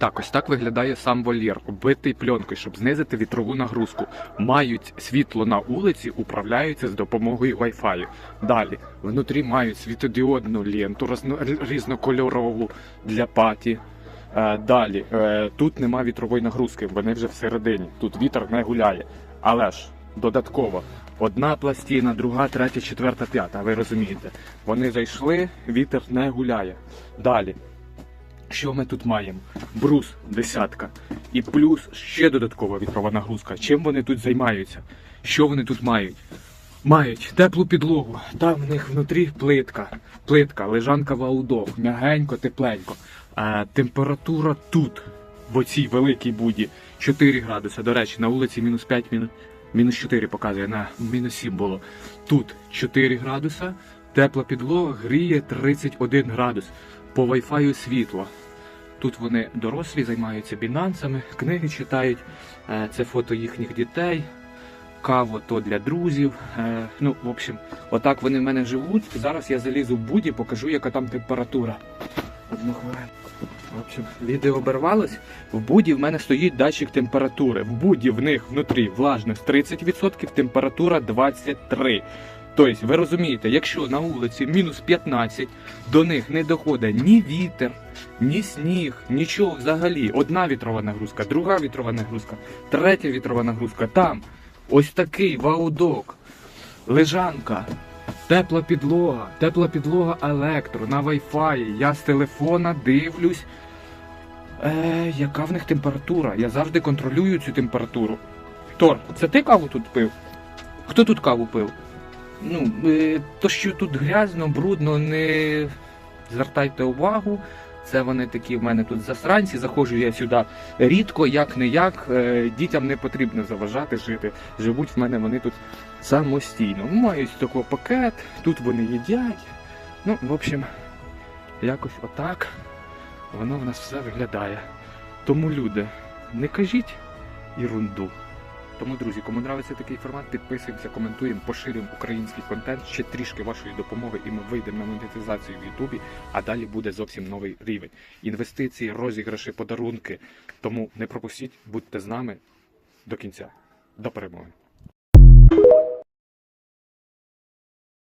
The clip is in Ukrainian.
Так, ось так виглядає сам вольєр, оббитий пленкою, щоб знизити вітрову нагрузку. Мають світло на вулиці, управляються з допомогою Wi-Fi. Далі, внутрі мають світодіодну ленту різнокольорову для паті. Е, далі, е, тут нема вітрової нагрузки, вони вже всередині. Тут вітер не гуляє. Але ж додатково. Одна пластина, друга, третя, четверта, п'ята. Ви розумієте? Вони зайшли, вітер не гуляє. Далі. Що ми тут маємо? Брус десятка. І плюс ще додаткова вітрова нагрузка. Чим вони тут займаються? Що вони тут мають? Мають теплу підлогу. Там в них внутрі плитка. Плитка, лежанка ваудов, м'ягенько, тепленько. А температура тут, в оцій великій буді, 4 градуси. До речі, на вулиці мінус 5, мінус, мінус 4 показує, на мінус 7 було. Тут 4 градуса, тепла підлога гріє 31 градус. По Wi-Fi світло. Тут вони дорослі займаються бінансами, книги читають. Е, Це фото їхніх дітей. Каву то для друзів. Е, Ну, в общем, отак вони в мене живуть. Зараз я залізу в буді, покажу, яка там температура. Одну хвилину. В общем, відео обірвалось. В буді в мене стоїть датчик температури. В буді в них внутрі влажність 30%, температура 23%. Тобто, ви розумієте, якщо на вулиці мінус 15, до них не доходить ні вітер, ні сніг, нічого взагалі. Одна вітрова нагрузка, друга вітрова нагрузка, третя вітрова нагрузка. Там ось такий ваудок, лежанка, тепла підлога, тепла підлога електро на Wi-Fi. Я з телефона дивлюсь. Е, яка в них температура? Я завжди контролюю цю температуру. Тор, це ти каву тут пив? Хто тут каву пив? Ну, е, то, що тут грязно, брудно, не звертайте увагу. Це вони такі в мене тут засранці. Заходжу я сюди рідко, як не як. Е, Дітям не потрібно заважати жити. Живуть в мене вони тут самостійно. Мають такий пакет, тут вони їдять. Ну, в общем, якось отак воно в нас все виглядає. Тому, люди, не кажіть ерунду. Тому, друзі, кому нравиться такий формат, підписуємося, коментуємо, поширюємо український контент. Ще трішки вашої допомоги, і ми вийдемо на монетизацію в Ютубі, а далі буде зовсім новий рівень. Інвестиції, розіграші, подарунки. Тому не пропустіть, будьте з нами до кінця. До перемоги.